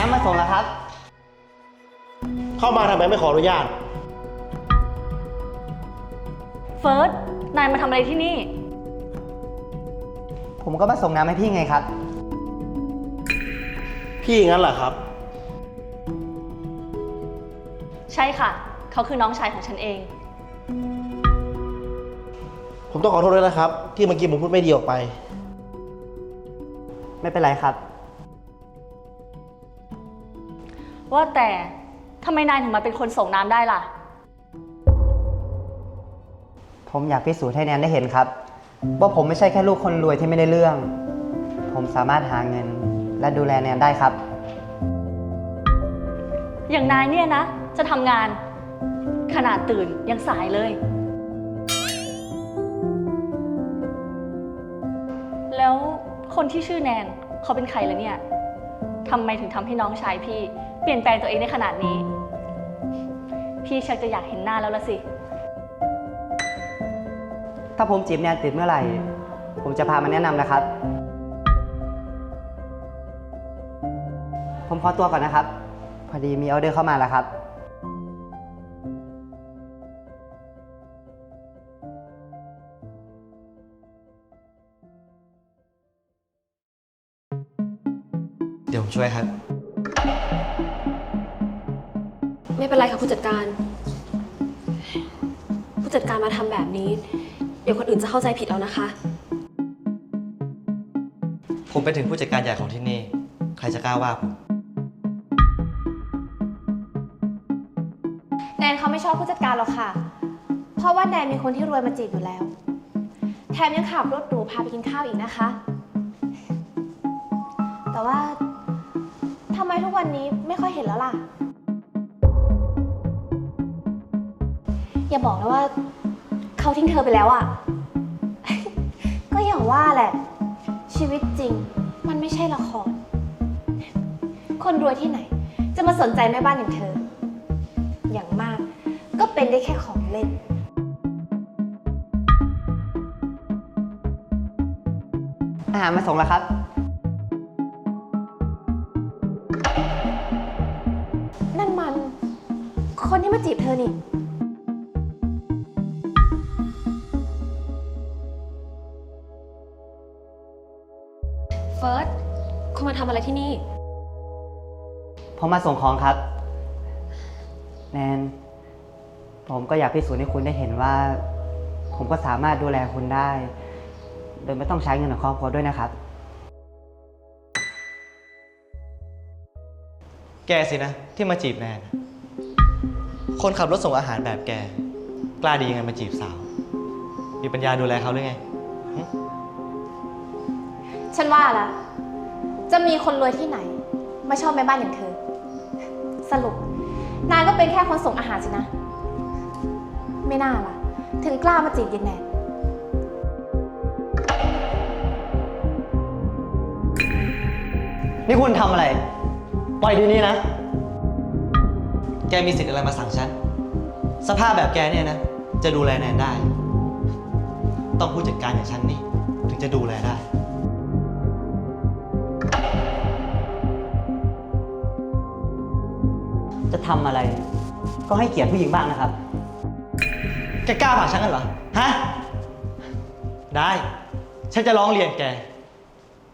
น้ำมาส่งแล้วครับ เข้ามาทำไมไม่ขออนุญาต เฟิร์ส นายมาทำอะไรที่นี่ ผมก็มาส่งน้ำให้พี่ไงครับ พี่งั้นเหรอครับ ใช่ค่ะ เขาคือน้องชายของฉันเอง ผมต้องขอโทษด้วยนะครับ ที่เมื่อกี้ผมพูดไม่ดีออกไป ไม่เป็นไรครับ ว่าแต่ทำไมนายถึงมาเป็นคนส่งน้ำได้ล่ะ ผมอยากพิสูจน์ให้แนนได้เห็นครับ ว่าผมไม่ใช่แค่ลูกคนรวยที่ไม่ได้เรื่อง ผมสามารถหาเงินและดูแลแนนได้ครับ อย่างนายเนี่ยนะ จะทำงานขนาดตื่นยังสายเลย แล้วคนที่ชื่อแนนเขาเป็นใครล่ะเนี่ย ทำไมถึงทำให้น้องชายพี่ เปลี่ยนแปลงตัวเองได้ขนาดนี้ พี่ชักจะอยากเห็นหน้าแล้วละสิ ถ้าผมจีบแนนติดเมื่อไหร่ ผมจะพามาแนะนำนะครับ ผมขอตัวก่อนนะครับ พอดีมีออเดอร์เข้ามาแล้วครับ ช่วยครับ ไม่เป็นไรค่ะผู้จัดการ ผู้จัดการมาทำแบบนี้ เดี๋ยวคนอื่นจะเข้าใจผิดแล้วนะคะ ผมเป็นถึงผู้จัดการใหญ่ของที่นี่ ใครจะกล้าว่าผม แนนเขาไม่ชอบผู้จัดการหรอกค่ะ เพราะว่าแนนมีคนที่รวยมาจีบอยู่แล้ว แถมยังขับรถหรูพาไปกินข้าวอีกนะคะ แต่ว่าทำ ไมทุกวันนี้ไม่ค่อยเห็นแล้วล่ะ อย่าบอกนะว่าเขาทิ้งเธอไปแล้วอะ่ะ ก็อย่างว่าแหละ ชีวิตจริง มันไม่ใช่ละคร คนรวยที่ไหน จะมาสนใจแม่บ้านอย่างเธอ อย่างมาก ก็เป็นได้แค่ของเล่นอาหารมาส่งแล้วครับ คนที่มาจีบเธอนี่ เฟิร์ส คุณมาทำอะไรที่นี่ ผมมาส่งของครับ แนน ผมก็อยากพิสูจน์ให้คุณได้เห็นว่า ผมก็สามารถดูแลคุณได้ โดยไม่ต้องใช้เงินของครอบครัวด้วยนะครับ แกสินะ ที่มาจีบแนน คนขับรถส่งอาหารแบบแก กล้าดียังไงมาจีบสาว มีปัญญาดูแลเขาหรือไงฉันว่าละจะมีคนรวยที่ไหน มาชอบแม่บ้านอย่างเธอ สรุป นายก็เป็นแค่คนส่งอาหารสินะ ไม่น่าล่ะ ถึงกล้ามาจีบยินแนนนี่คุณทำอะไร ปล่อยดีนี้นะ แกมีสิทธิ์อะไรมาสั่งฉัน สภาพแบบแกเนี่ยนะ จะดูแลแนนได้ ต้องผู้จัดการอย่างฉันนี่ ถึงจะดูแลได้ จะทำอะไร ก็ให้เกียรติผู้หญิงบ้างนะครับ แกกล้าผลักฉันกันเหรอ ฮะ ได้ ฉันจะร้องเรียนแก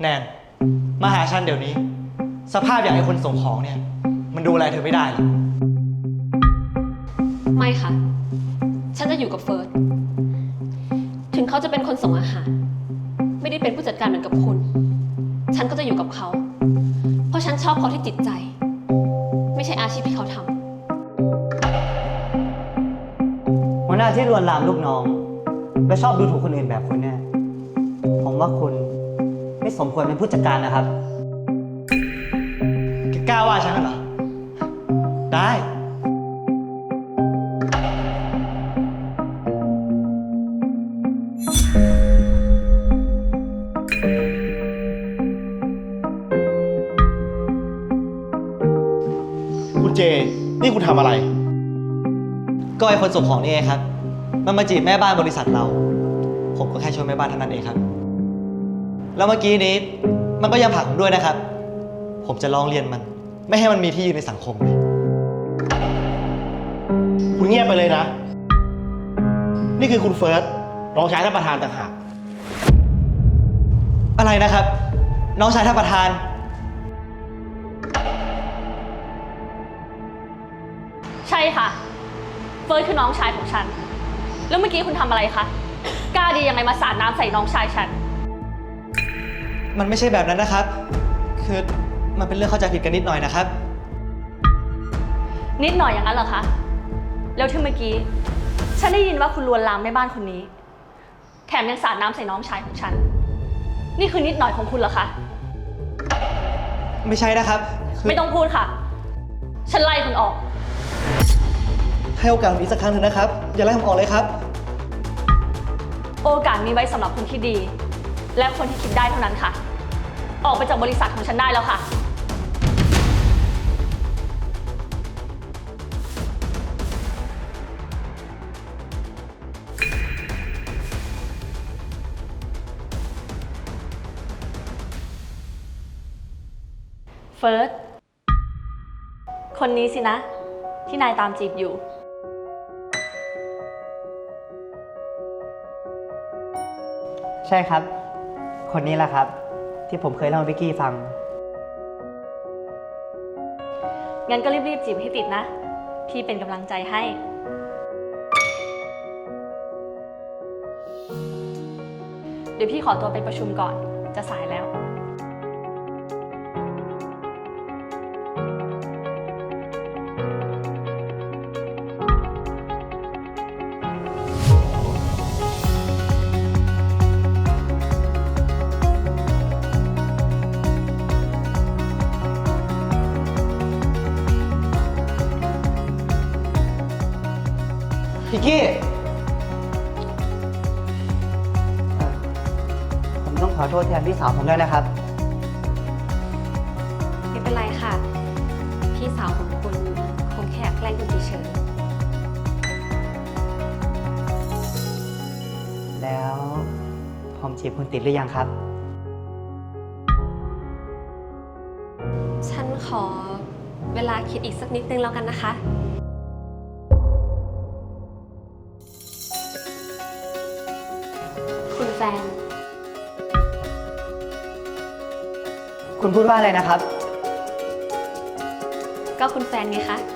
แนน มาหาฉันเดี๋ยวนี้ สภาพอย่างไอ้คนส่งของเนี่ย มันดูแลเธอไม่ได้หรอก ไม่ค่ะ ฉันจะอยู่กับเฟิร์ส ถึงเขาจะเป็นคนส่งอาหาร ไม่ได้เป็นผู้จัดการเหมือนกับคุณ ฉันก็จะอยู่กับเขา เพราะฉันชอบเขาที่จิตใจ ไม่ใช่อาชีพที่เขาทำหัวหน้าที่ลวนลามลูกน้อง และชอบดูถูกคนอื่นแบบคุณเนี่ยผมว่าคุณไม่สมควรเป็นผู้จัดการนะครับแกกล้าว่าฉันเหรอ ได้ นี่คุณทำอะไร ก็ไอ้คนส่งของนี่เองครับ มันมาจีบแม่บ้านบริษัทเรา ผมก็แค่ช่วยแม่บ้านเท่านั้นเองครับ แล้วเมื่อกี้นี้มันก็ยังผลักผมด้วยนะครับ ผมจะร้องเรียนมัน ไม่ให้มันมีที่ยืนในสังคมเลยคุณเงียบไปเลยนะ นี่คือคุณเฟิร์สน้องชายท่านประธานต่างหาก อะไรนะครับ น้องชายท่านประธาน ใช่ค่ะ เฟิร์สคือน้องชายของฉัน แล้วเมื่อกี้คุณทำอะไรคะ กล้าดียังไงมาสาดน้ำใส่น้องชายฉัน มันไม่ใช่แบบนั้นนะครับ คือมันเป็นเรื่องเข้าใจผิดกันนิดหน่อยนะครับ นิดหน่อยอย่างนั้นเหรอคะ แล้วที่เมื่อกี้ ฉันได้ยินว่าคุณลวนลามแม่บ้านคนนี้ แถมยังสาดน้ำใส่น้องชายของฉัน นี่คือนิดหน่อยของคุณเหรอคะ ไม่ใช่นะครับคือไม่ต้องพูดค่ะ ฉันไล่คุณออก ให้โอกาสผมอีกสักครั้งหนึ่งนะครับ อย่าไล่ผมออกเลยครับ โอกาสมีไว้สำหรับคนที่ดี และคนที่คิดได้เท่านั้นค่ะ ออกไปจากบริษัทของฉันได้แล้วค่ะ เฟิร์ส คนนี้สินะ ที่นายตามจีบอยู่ ใช่ครับ คนนี้แหละครับ ที่ผมเคยเล่าให้วิกกี้ฟัง งั้นก็รีบๆจีบให้ติดนะ พี่เป็นกำลังใจให้ เดี๋ยวพี่ขอตัวไปประชุมก่อน จะสายแล้ว กกี้ ผมต้องขอโทษแทนพี่สาวผมด้วยนะครับ ไม่เป็นไรค่ะ พี่สาวของคุณคงแค่อยากแกล้งคุณเฉยแล้วผมจีบคุณติดหรือยังครับ ๆฉันขอเวลาคิดอีกสักนิดนึงแล้วกันนะคะ แฟน คุณพูดว่าอะไรนะครับ ก็คุณแฟนไงคะอ